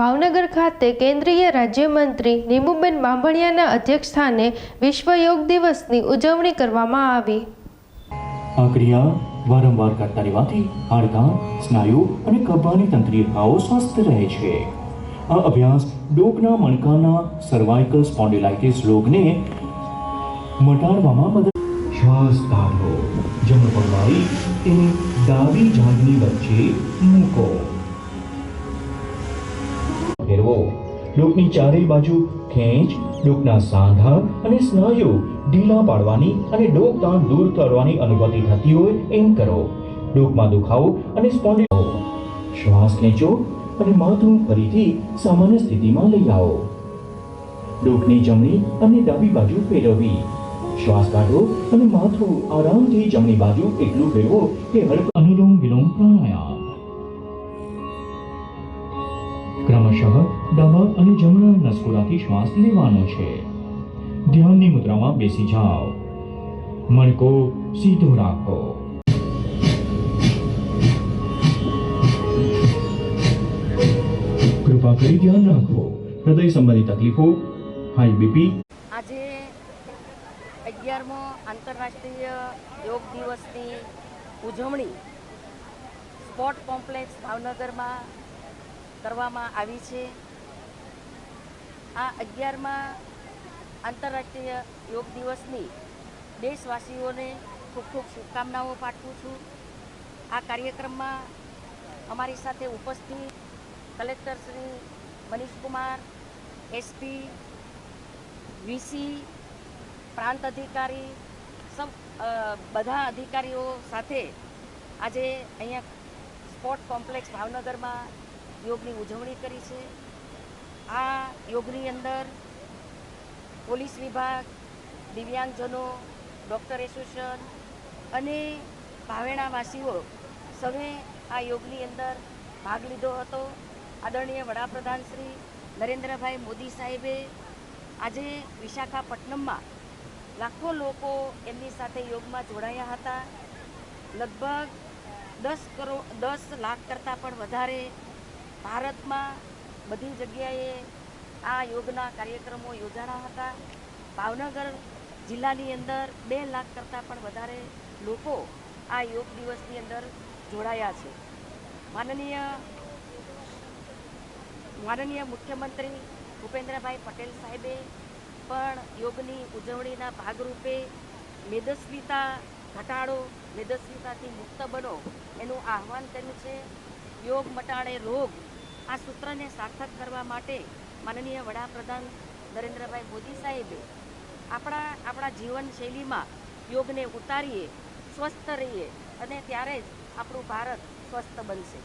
ભાવનગર ખાતે કેન્દ્રીય રાજ્યમંત્રી નીમુબેન બાંભણિયાના અધ્યક્ષસ્થાને વિશ્વ યોગ દિવસની ઉજવણી કરવામાં આવી. આ ક્રિયા વારંવાર કરતા રહેવાથી હાડકાં સ્નાયુ અને કબ્બાની તંત્રિકાઓ સ્વસ્થ રહે છે. આ અભ્યાસ ડોકના મણકાના સર્વાઇકલ સ્પોન્ડિલાઇટિસ રોગને મટાડવામાં મદદ શ્વાસ કાઢો જમણો પગ વાળી તેને ડાબી જાંઘની વચ્ચે મૂકો. ડોકની ચારેય બાજુ ખેંચ ડોકના સાંધા અને સ્નાયુ ઢીલા પાડવાની અને ડોક તાણ દૂર કરવાની અનુભૂતિ થતી હોય એમ કરો. ડોકમાં દુખાવો અને સ્પોન્ડિલો. શ્વાસ ખેંચો અને માથું ફરીથી સામાન્ય સ્થિતિમાં લઈ આવો. ડોકની જમણી અને ડાબી બાજુ ફેરવવી. શ્વાસ કાઢો અને માથું આરામથી જમણી બાજુ એટલું ફેરવો કે હળક અનુલોમ વિલોમ અને જમણા નસકોરાથી શ્વાસ લેવાનો છે. ધ્યાનની મુદ્રામાં બેસી જાઓ. મણકો સીધો રાખો. કૃપા કરી ધ્યાન રાખો. હૃદય સંબંધી તકલીફો હાઈ બીપી આજે અગિયારમો આંતરરાષ્ટ્રીય યોગ દિવસની ઉજવણી સ્પોર્ટ કોમ્પ્લેક્સ ભાવનગરમાં કરવામાં આવી છે. આ અગિયારમાં આંતરરાષ્ટ્રીય યોગ દિવસની દેશવાસીઓને ખૂબ ખૂબ શુભકામનાઓ પાઠવું છું. આ કાર્યક્રમમાં અમારી સાથે ઉપસ્થિત collector Shri Manishkumar, SP, VC, પ્રાંત અધિકારી, સબ બધા અધિકારીઓ સાથે આજે અહીંયા સ્પોર્ટ કોમ્પ્લેક્સ ભાવનગરમાં યોગની ઉજવણી કરી છે. આ યોગની અંદર પોલીસ વિભાગ, દિવ્યાંગજનો, ડૉક્ટર એસોસિએશન અને ભાવેણાવાસીઓ સૌએ આ યોગની અંદર ભાગ લીધો હતો. આદરણીય વડાપ્રધાન શ્રી નરેન્દ્રભાઈ મોદી સાહેબે આજે વિશાખાપટ્ટનમમાં લાખો લોકો એમની સાથે યોગમાં જોડાયા હતા. લગભગ દસ કરોડ, દસ લાખ કરતાં પણ વધારે ભારતમાં બધી જગ્યાએ આ યોગના કાર્યક્રમો યોજાણા હતા. ભાવનગર જિલ્લાની અંદર બે લાખ કરતાં પણ વધારે લોકો આ યોગ દિવસની અંદર જોડાયા છે. માનનીય માનનીય મુખ્યમંત્રી ભૂપેન્દ્રભાઈ પટેલ સાહેબે પણ યોગની ઉજવણીના ભાગરૂપે મેદસ્વીતા ઘટાડો, મેદસ્વીતાથી મુક્ત બનો એનું આહવાન કર્યું છે. યોગ મટાડે રોગ આ સૂત્રને સાર્થક કરવા માટે માનનીય વડાપ્રધાન નરેન્દ્રભાઈ મોદી સાહેબે આપણા આપણા જીવનશૈલીમાં યોગને ઉતારીએ, સ્વસ્થ રહીએ અને ત્યારે જ આપણું ભારત સ્વસ્થ બનશે.